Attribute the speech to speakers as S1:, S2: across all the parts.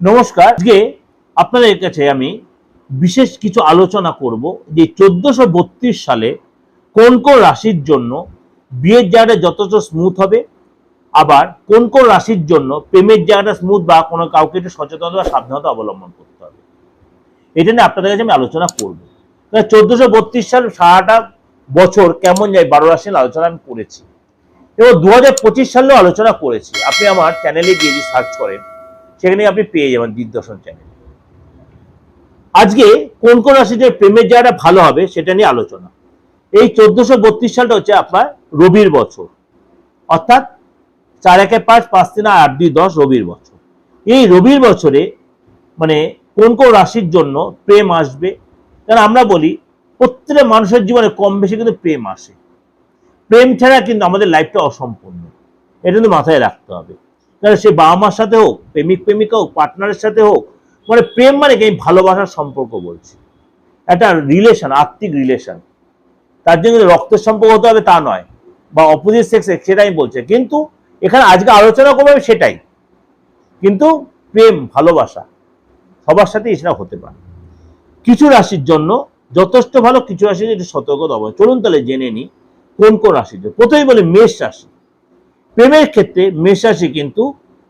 S1: নমস্কার। আজকে আপনাদের কাছে আমি বিশেষ কিছু আলোচনা করব যে চোদ্দশো সালে কোন কোন রাশির জন্য বিয়ের জায়গাটা যথেষ্ট স্মুথ হবে, আবার কোন কোন রাশির জন্য প্রেমের জায়গাটা স্মুথ বা কোনো কাউকে একটু সচেতনতা বা সাবধানতা অবলম্বন করতে হবে। এটা নিয়ে আপনাদের কাছে আমি আলোচনা করব। চোদ্দশো বত্রিশ সাল সারাটা বছর কেমন যায় বারো রাশির আলোচনা আমি করেছি। এবং দু হাজার পঁচিশ সালেও আলোচনা করেছি। আপনি আমার চ্যানেলে গিয়ে সার্চ করেন সেখানে আপনি পেয়ে যাবেন দিগদর্শন চ্যানেল আজকে কোন কোন রাশিতে প্রেমের জায়গাটা ভালো হবে সেটা নিয়ে আলোচনা। এই চোদ্দশো বত্রিশ সালটা হচ্ছে আপনার রবির বছর। অর্থাৎ চার একে পাঁচ পাঁচ তিন, আট দুই, দশ রবির বছর। এই রবির বছরে মানে কোন কোন রাশির জন্য প্রেম আসবে? কারণ আমরা বলি, প্রত্যেকটা মানুষের জীবনে কম বেশি কিন্তু প্রেম আসে। প্রেম ছাড়া কিন্তু আমাদের লাইফটা অসম্পূর্ণ। এটা কিন্তু মাথায় রাখতে হবে। কারণ সে বাবা মার সাথে হোক, প্রেমিক প্রেমিকা হোক পার্টনারের সাথে হোক মানে প্রেম মানে কি? আমি ভালোবাসার সম্পর্ক বলছি। একটা রিলেশন আত্মিক রিলেশন তার জন্য রক্তের সম্পর্ক হতে হবে তা নয়। বা অপোজিট সেক্স সেটাই বলছে। কিন্তু এখানে আজকে আলোচনা করব সেটাই। কিন্তু প্রেম, ভালোবাসা, সবার সাথে এছাড়া হতে পারে। কিছু রাশির জন্য যথেষ্ট ভালো, কিছু রাশির একটু সতর্ক দেবো চলুন তাহলে জেনে নিই কোন কোন রাশির জন্য। প্রথমেই বলে মেষ রাশি। প্রেমের ক্ষেত্রে মেষ রাশি কিন্তু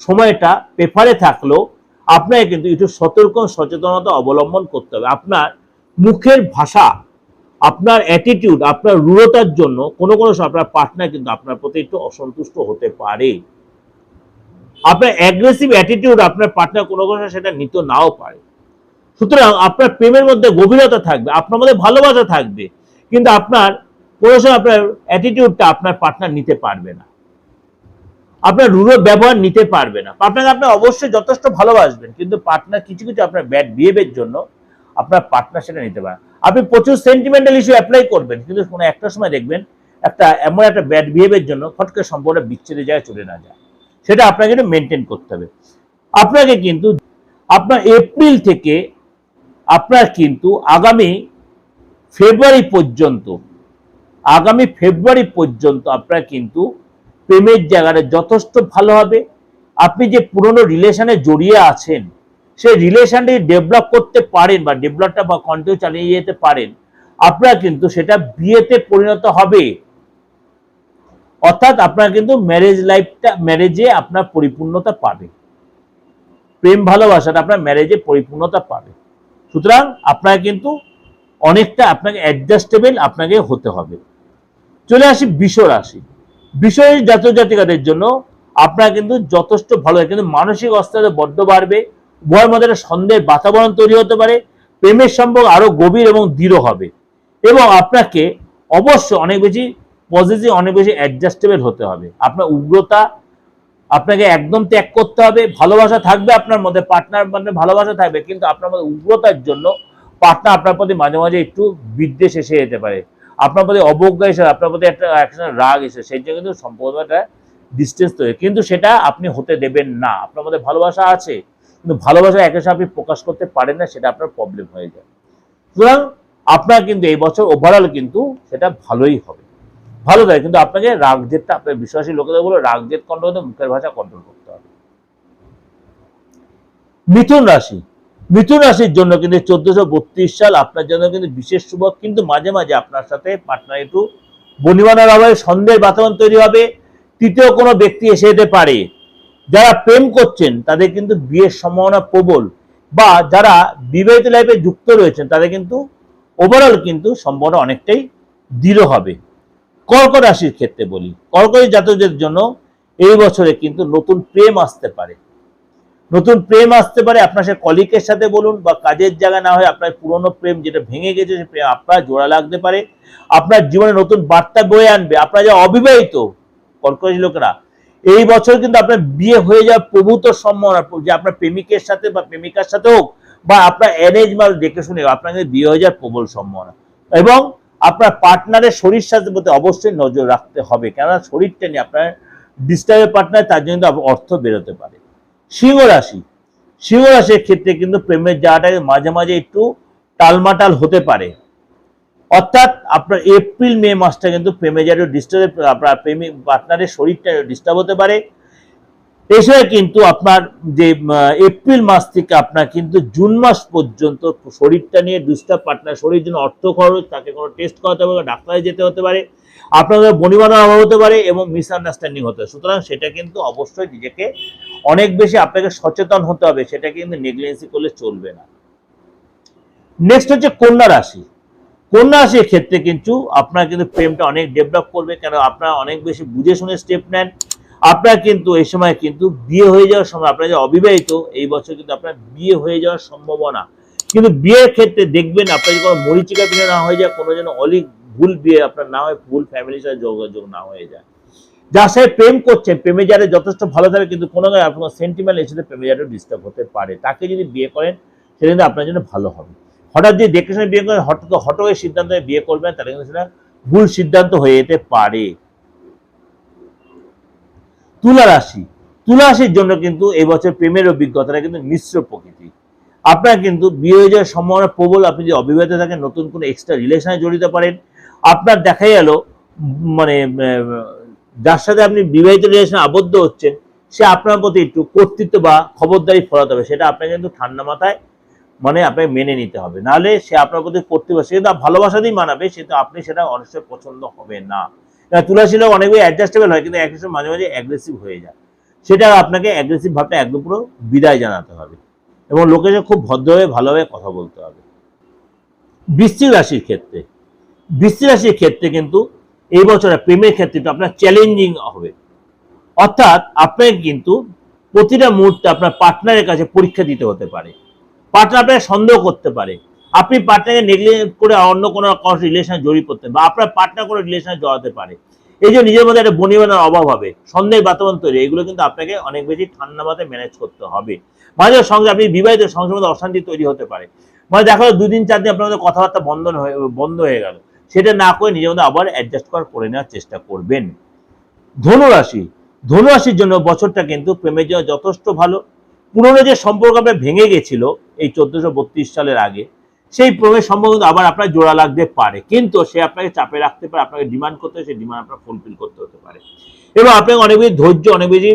S1: সময়টা পেপারে থাকলেও আপনাকে কিন্তু একটু সতর্ক সচেতনতা অবলম্বন করতে হবে। আপনার মুখের ভাষা, আপনার অ্যাটিটিউড আপনার রূঢ়তার জন্য কোনো কোনো সময় আপনার পার্টনার কিন্তু আপনার প্রতি একটু অসন্তুষ্ট হতে পারে। আপনার অ্যাগ্রেসিভ অ্যাটিটিউড আপনার পার্টনার কোনো কোনো সময় সেটা নিতে নাও পারে। সুতরাং আপনার প্রেমের মধ্যে গভীরতা থাকবে, আপনার মধ্যে ভালোবাসা থাকবে, কিন্তু আপনার কোনো সময় আপনার অ্যাটিটিউডটা আপনার পার্টনার নিতে পারবে না। আপনার রূঢ় ব্যবহার নিতে পারবে না। আপনাকে আপনার অবশ্যই যথেষ্ট ভালোবাসবেন, কিন্তু পার্টনার কিছু কিছু আপনার ব্যাড বিহেভের জন্য আপনার পার্টনার সেটা নিতে পারে আপনি প্রচুর সেন্টিমেন্টাল ইস্যু অ্যাপ্লাই করবেন, কিন্তু কোনো একটা সময় দেখবেন একটা এমন একটা ব্যাড বিহেভের জন্য ফটকে সম্পূর্ণ বিচ্ছেদে যায় চলে না যায়। সেটা আপনাকে একটু মেনটেন করতে হবে। আপনাকে কিন্তু, আপনার এপ্রিল থেকে আপনার কিন্তু আগামী ফেব্রুয়ারি পর্যন্ত, আগামী ফেব্রুয়ারি পর্যন্ত আপনার কিন্তু প্রেমের জায়গাটা যথেষ্ট ভালো হবে। আপনি যে পুরনো রিলেশনে জড়িয়ে আছেন, সেই রিলেশনটি ডেভেলপ করতে পারেন বা ডেভেলপটা বা কন্টিনিউ চালিয়ে যেতে পারেন, আপনার কিন্তু সেটা বিয়েতে পরিণত হবে। অর্থাৎ আপনার কিন্তু ম্যারেজ লাইফটা ম্যারেজে আপনার পরিপূর্ণতা পাবে। প্রেম ভালোবাসাটা আপনার ম্যারেজে পরিপূর্ণতা পাবে। সুতরাং আপনার কিন্তু অনেকটা আপনাকে অ্যাডজাস্টেবল আপনাকে হতে হবে। চলে আসি বিষ রাশি বিষয় জাতীয় জাতিকাদের জন্য আপনার কিন্তু যথেষ্ট ভালো কিন্তু মানসিক অস্থিরতা বড্ড বাড়বে, উভয়ের মধ্যে একটা সন্দেহের বাতাবরণ তৈরি হতে পারে, প্রেমের সম্পর্ক আরও গভীর এবং দৃঢ় হবে। এবং আপনাকে অবশ্য অনেক বেশি পজিটিভ অনেক বেশি অ্যাডজাস্টেবল হতে হবে। আপনার উগ্রতা আপনাকে একদম ত্যাগ করতে হবে, ভালোবাসা থাকবে আপনার মধ্যে পার্টনার মানে ভালোবাসা থাকবে, কিন্তু আপনার মধ্যে উগ্রতার জন্য পার্টনার আপনার প্রতি মাঝে মাঝে একটু বিদ্বেষ এসে যেতে পারে। আপনার প্রতি অবজ্ঞা এসে আপনার প্রতি একটা একটা রাগ এসে সেই জন্য কিন্তু সম্পর্কটা ডিস্টেন্স তৈরি। কিন্তু সেটা আপনি হতে দেবেন না। আপনার মধ্যে ভালোবাসা আছে, কিন্তু ভালোবাসা একে সাথে আপনি প্রকাশ করতে পারেন না, সেটা আপনার প্রবলেম হয়ে যায়। সুতরাং আপনার কিন্তু এই বছর ওভারঅল কিন্তু সেটা ভালোই হবে। ভালো দেয় কিন্তু আপনাকে রাগ জেদটা আপনার বিশ্বাসী লোকেদের বলে রাগ জেদ কন্ট্রোল মুখের ভাষা কন্ট্রোল করতে হবে। মিথুন রাশি মিথুন রাশির জন্য কিন্তু চোদ্দশো বত্রিশ সাল আপনার জন্য কিন্তু বিশেষ শুভ। কিন্তু মাঝে মাঝে আপনার সাথে পার্টনার একটু বনিবানার অভাবে সন্দেহের বাতাবরণ তৈরি হবে। তৃতীয় কোনো ব্যক্তি এসে যেতে পারে। যারা প্রেম করছেন, তাদের কিন্তু বিয়ের সম্ভাবনা প্রবল বা যারা বিবাহিত লাইফে যুক্ত রয়েছেন, তাদের কিন্তু ওভারঅল কিন্তু সম্ভাবনা অনেকটাই দৃঢ় হবে। কর্ক রাশির ক্ষেত্রে বলি কর্কট জাতকদের জন্য এই বছরে কিন্তু নতুন প্রেম আসতে পারে। নতুন প্রেম আসতে পারে, আপনার সে কলিকের সাথে বলুন বা কাজের জায়গা না হয় আপনার পুরনো প্রেম যেটা ভেঙে গেছে, সে প্রেম আপনার জোড়া লাগতে পারে। আপনার জীবনে নতুন বার্তা বয়ে আনবে, আপনার যে অবিবাহিত কর্কট লোকেরা, এই বছর কিন্তু আপনার বিয়ে হয়ে যাওয়ার প্রভূত সম্ভাবনা, যে আপনার প্রেমিকের সাথে বা প্রেমিকার সাথে হোক বা আপনার অ্যারেঞ্জ মাল দেখে শুনে আপনার কিন্তু বিয়ে হয়ে যাওয়ার প্রবল সম্ভাবনা। এবং আপনার পার্টনারের শরীর স্বাস্থ্যের প্রতি অবশ্যই নজর রাখতে হবে, কেননা শরীরটা নিয়ে আপনার ডিস্টার্বের পার্টনার তার জন্য অর্থ বেরোতে পারে। সিংহ রাশি সিংহ রাশির ক্ষেত্রে কিন্তু প্রেমের জায়গাটাকে মাঝে মাঝে একটু টালমাটাল হতে পারে। অর্থাৎ আপনার এপ্রিল, মে মাসটা কিন্তু প্রেমে জাতীয় ডিস্টার্ব আপনার প্রেমিক পার্টনারের শরীরটা ডিস্টার্ব হতে পারে। এছাড়া কিন্তু আপনার যে এপ্রিল মাস থেকে আপনার কিন্তু জুন মাস পর্যন্ত শরীরটা নিয়ে ডিস্টার্ব পার্টনার শরীরের জন্য অর্থ খরচ, তাকে কোনো টেস্ট করাতে হবে, ডাক্তারে যেতে হতে পারে আপনাদের বনিবানার অভাব হতে পারে এবং মিসআন্ডারস্ট্যান্ডিং হতে সুতরাং সেটা কিন্তু অবশ্যই নিজেকে অনেক বেশি আপনাকে সচেতন হতে হবে, সেটা কিন্তু নেগলিজেন্সি করলে চলবে না। নেক্সট হচ্ছে কন্যা রাশি। কন্যা রাশির ক্ষেত্রে কিন্তু আপনার কিন্তু প্রেমটা অনেক ডেভেলপ করবে কেন আপনারা অনেক বেশি বুঝে শুনে স্টেপ নেন। আপনার কিন্তু এই সময় কিন্তু বিয়ে হয়ে যাওয়ার সময়, আপনার যে অবিবাহিত, এই বছর কিন্তু আপনার বিয়ে হয়ে যাওয়ার সম্ভাবনা। কিন্তু বিয়ের ক্ষেত্রে দেখবেন আপনার যদি কোনো মরিচিকা বিয়ে না হয়ে যায়, কোনো যেন অলিক ভুল বিয়ে আপনার না হয়, ভুল ফ্যামিলির সাথে যোগাযোগ না হয়ে যায়। যার সাথে প্রেম করছেন প্রেমে যারা যথেষ্ট ভালো থাকে কিন্তু কোনো আপনার সেন্টিমেন্ট এসে প্রেমে যারা ডিস্টার্ব হতে পারে। তাকে যদি বিয়ে করেন সেটা কিন্তু আপনার জন্য ভালো হবে। হঠাৎ যদি দেখে শুনে বিয়ে করেন, হঠাৎ হঠাৎ সিদ্ধান্ত বিয়ে করবেন, তাহলে কিন্তু সেটা ভুল সিদ্ধান্ত হয়ে যেতে পারে। তুলা রাশি। তুলা রাশির জন্য কিন্তু এবছর প্রেমের অভিজ্ঞতাটা কিন্তু মিশ্র প্রকৃতি। আপনার কিন্তু বিয়ে হয়ে যাওয়ার সম্ভাবনা প্রবল। আপনি যদি অবিবাহিত থাকেন, নতুন কোনো এক্সট্রা রিলেশনে জড়িত পারেন, আপনার দেখা গেল মানে যার সাথে আপনি বিবাহিত রিলেশনে আবদ্ধ হচ্ছেন, সে আপনার প্রতি একটু কর্তৃত্ব বা খবরদারি ফলাতে হবে। সেটা আপনাকে কিন্তু ঠান্ডা মাথায় মানে আপনাকে মেনে নিতে হবে। নাহলে সে আপনার প্রতি কর্তৃত্ব, সে কিন্তু ভালোবাসা দিয়ে মানাবে কিন্তু আপনি সেটা অনেক সময় পছন্দ হবে না। এবার তুলাশী লোক অনেক অ্যাডজাস্টেবল হয়, কিন্তু একই সময় মাঝে মাঝে অ্যাগ্রেসিভ হয়ে যায়। সেটা আপনাকে অ্যাগ্রেসিভ ভাবটা একদম পুরো বিদায় জানাতে হবে। এবং সাথে খুব ভদ্রভাবে, ভালোভাবে কথা বলতে হবে। বৃশ্চিক রাশির ক্ষেত্রে, বৃশ্চিক রাশির ক্ষেত্রে কিন্তু এই বছর প্রেমের ক্ষেত্রে আপনার চ্যালেঞ্জিং হবে। অর্থাৎ আপনাকে কিন্তু প্রতিটা মুহূর্তে আপনার পার্টনারের কাছে পরীক্ষা দিতে হতে পারে। পার্টনার আপনাকে সন্দেহ করতে পারে। আপনি পার্টনারকে নেগলেক্ট করে অন্য কোনো রিলেশনে জড়িয়ে পড়তে বা আপনার পার্টনার কোনো রিলেশনে জড়াতে পারে। এই যে নিজের মধ্যে একটা বনিবানার অভাব হবে। সন্দেহের বাতাবরণ তৈরি এগুলো কিন্তু আপনাকে অনেক বেশি ঠান্ডা মাথায় ম্যানেজ করতে হবে। মাঝে সঙ্গে আপনি বিবাহিত মধ্যে অশান্তি তৈরি হতে পারে। মানে দেখা গেলো দুদিন চার দিন আপনার মধ্যে কথাবার্তা বন্ধ হয়ে বন্ধ হয়ে গেল। সেটা না করে নিজের মধ্যে আবার অ্যাডজাস্ট করার করে নেওয়ার চেষ্টা করবেন। ধনুরাশি, ধনুরাশির জন্য বছরটা কিন্তু প্রেমের জন্য যথেষ্ট ভালো। পুরনো যে সম্পর্ক আপনার ভেঙে গেছিল এই চোদ্দশো বত্রিশ সালের আগে, সেই প্রেমের সম্পর্ক আবার আপনার জোড়া লাগতে পারে। কিন্তু সে আপনাকে চাপে রাখতে পারে, আপনাকে ডিমান্ড করতে সেই ডিমান্ড আপনার ফুলফিল করতে হতে পারে। এবং আপনাকে অনেক বেশি ধৈর্য, অনেক বেশি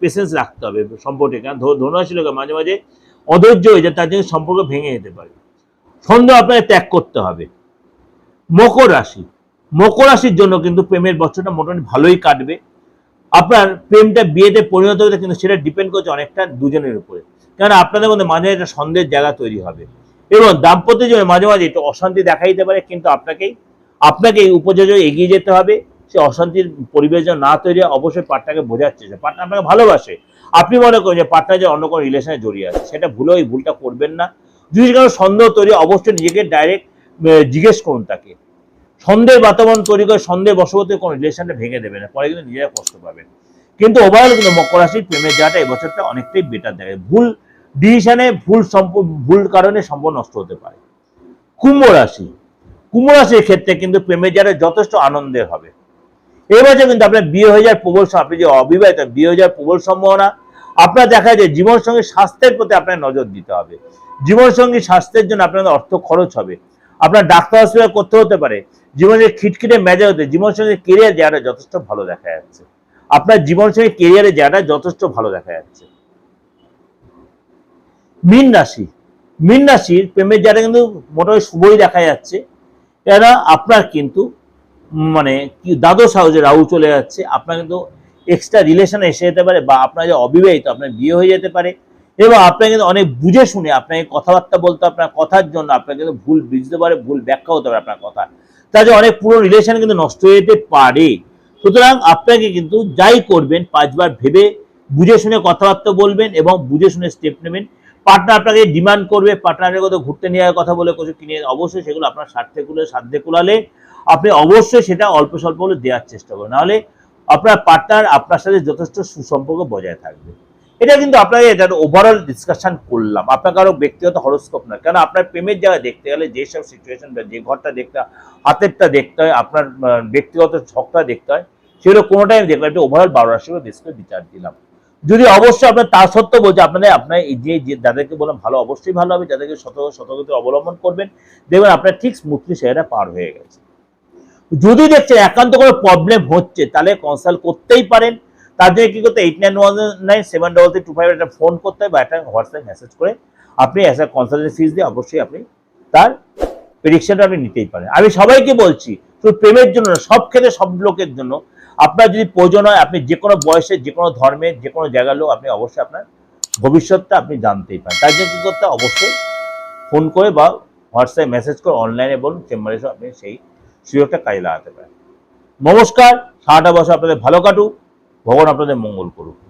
S1: পেশেন্স রাখতে হবে সম্পর্কে। কারণ ধনুরাশি লোকের মাঝে মাঝে অধৈর্য হয়ে যায়, তার জন্য সম্পর্ক ভেঙে যেতে পারে। সন্দেহ আপনাকে ত্যাগ করতে হবে। মকর রাশি। মকর রাশির জন্য কিন্তু প্রেমের বছরটা মোটামুটি ভালোই কাটবে। আপনার প্রেমটা বিয়েতে পরিণত হতে কিন্তু সেটা ডিপেন্ড করছে অনেকটা দুজনের উপরে। কারণ আপনাদের মধ্যে মাঝে একটা সন্দেহের জায়গা তৈরি হবে। এবং দাম্পত্য জীবনে মাঝে মাঝে একটু অশান্তি দেখা দিতে পারে, কিন্তু আপনাকেই আপনাকে এই উপযোজ এগিয়ে যেতে হবে। সে অশান্তির পরিবেশ না তৈরি হয়, অবশ্যই পার্টনারকে বোঝার চেষ্টা। পার্টনার আপনাকে ভালোবাসে। আপনি মনে করেন যে পার্টনার যে অন্য কোনো রিলেশনে জড়িয়ে আছে। সেটা ভুলে ওই ভুলটা করবেন না। যদি কারও সন্দেহ তৈরি অবশ্যই নিজেকে ডাইরেক্ট জিজ্ঞেস করুন তাকে। সন্দেহের বাতাবরণ তৈরি করে সন্দেহ বশবর্তী কোনো রিলেশনটা ভেঙে দেবে না। পরে কিন্তু নিজেরা কষ্ট পাবেন। কিন্তু ওভারঅল কিন্তু মকর রাশির প্রেমের জায়গাটা এবছরটা অনেকটাই বেটার দেখে ভুল ডিসিশনে ভুল ভুল কারণে সম্পর্ক নষ্ট হতে পারে। কুম্ভ রাশি। কুম্ভ রাশির ক্ষেত্রে কিন্তু প্রেমের জায়গাটা যথেষ্ট আনন্দের হবে। এবছর কিন্তু আপনার বিয়ে হয়ে যাওয়ার প্রবল আপনি যে অবিবাহিত, বিয়ে হয়ে যাওয়ার প্রবল সম্ভাবনা, আপনার দেখা যায় জীবনসঙ্গী স্বাস্থ্যের প্রতি আপনার নজর দিতে হবে। জীবনসঙ্গী স্বাস্থ্যের জন্য আপনাদের অর্থ খরচ হবে। আপনার ডাক্তার হসপিটাল করতে হতে পারে। জীবনে খিটখিটে মেজা হতে জীবনসঙ্গী কেরিয়ার জায়গাটা যথেষ্ট ভালো দেখা যাচ্ছে। আপনার জীবন সঙ্গে কেরিয়ারের জায়গাটা যথেষ্ট ভালো দেখা যাচ্ছে। মীন রাশি। মীন রাশির প্রেমের জায়গাটা কিন্তু মোটামুটি শুভই দেখা যাচ্ছে। এরা আপনার কিন্তু মানে দ্বাদশ হাউসে রাহু চলে যাচ্ছে। আপনার কিন্তু এক্সট্রা রিলেশনে এসে যেতে পারে বা আপনার যে অবিবাহিত, আপনার বিয়ে হয়ে যেতে পারে। এবং আপনাকে কিন্তু অনেক বুঝে শুনে, আপনাকে কথাবার্তা বলতে আপনার কথার জন্য আপনাকে কিন্তু ভুল বুঝতে পারে, ভুল ব্যাখ্যা হতে পারে আপনার কথা। তাতে অনেক পুরো রিলেশন কিন্তু নষ্ট হয়ে যেতে পারে। সুতরাং আপনাকে কিন্তু যাই করবেন, পাঁচবার ভেবে বুঝে শুনে কথাবার্তা বলবেন এবং বুঝে শুনে স্টেপ নেবেন। পার্টনার আপনাকে ডিমান্ড করবে পার্টনারের কথা ঘুরতে নিয়ে কথা বলে কিছু কিনে, অবশ্যই সেগুলো আপনার স্বার্থে কুলে সাধ্যে কুলালে আপনি অবশ্যই সেটা অল্প স্বল্প হলে দেওয়ার চেষ্টা করবেন। নাহলে আপনার পার্টনার আপনার সাথে যথেষ্ট সুসম্পর্ক বজায় থাকবে। এটা কিন্তু আপনাকে এটা ওভারঅল ডিসকাশন করলাম। আপনার কারও ব্যক্তিগত হরস্কোপ না কারণ আপনার প্রেমের জায়গায় দেখতে গেলে যেসব সিচুয়েশন যে ঘরটা দেখতে হাতেরটা দেখতে হয়, আপনার ব্যক্তিগত ছকটা দেখতে হয়, সেগুলো কোনোটাই আমি দেখলাম একটা ওভারঅল বারো রাশি ডিসকে বিচার দিলাম। যদি অবশ্যই আপনার তা সত্ত্বেও বলছে আপনাদের আপনার যে যে যাদেরকে বললাম, ভালো, অবশ্যই ভালো হবে। যাদেরকে সতর্ক, সতর্কতা অবলম্বন করবেন। দেখবেন আপনার ঠিক স্মুথলি সেটা পার হয়ে গেছে। যদি দেখছেন একান্ত কোনো প্রবলেম হচ্ছে, তাহলে কনসাল্ট করতেই পারেন। তার জন্য কি করতে eight nine one nine seven double three two five একটা ফোন করতে হয় বা একটা হোয়াটসঅ্যাপ মেসেজ করে আপনি অ্যাজ এ কনসালটেন্ট ফিস দিয়ে অবশ্যই আপনি তার প্রেডিকশনটা আপনি নিতেই পারেন। আমি সবাইকে বলছি, শুধু প্রেমের জন্য সব ক্ষেত্রে সব লোকের জন্য আপনার যদি প্রয়োজন হয়, আপনি যে কোনো বয়সের যে কোনো ধর্মের যে কোনো জায়গার লোক, আপনি অবশ্যই আপনার ভবিষ্যৎটা আপনি জানতেই পারেন। তার জন্য কী করতে? অবশ্যই ফোন করে বা হোয়াটসঅ্যাপ মেসেজ করে অনলাইনে বলুন চেম্বারে আপনি সেই সুযোগটা কাজে লাগাতে পারেন। নমস্কার, সারাটা বছর আপনাদের ভালো কাটুক। ভগবান আপনাদের মঙ্গল করুক।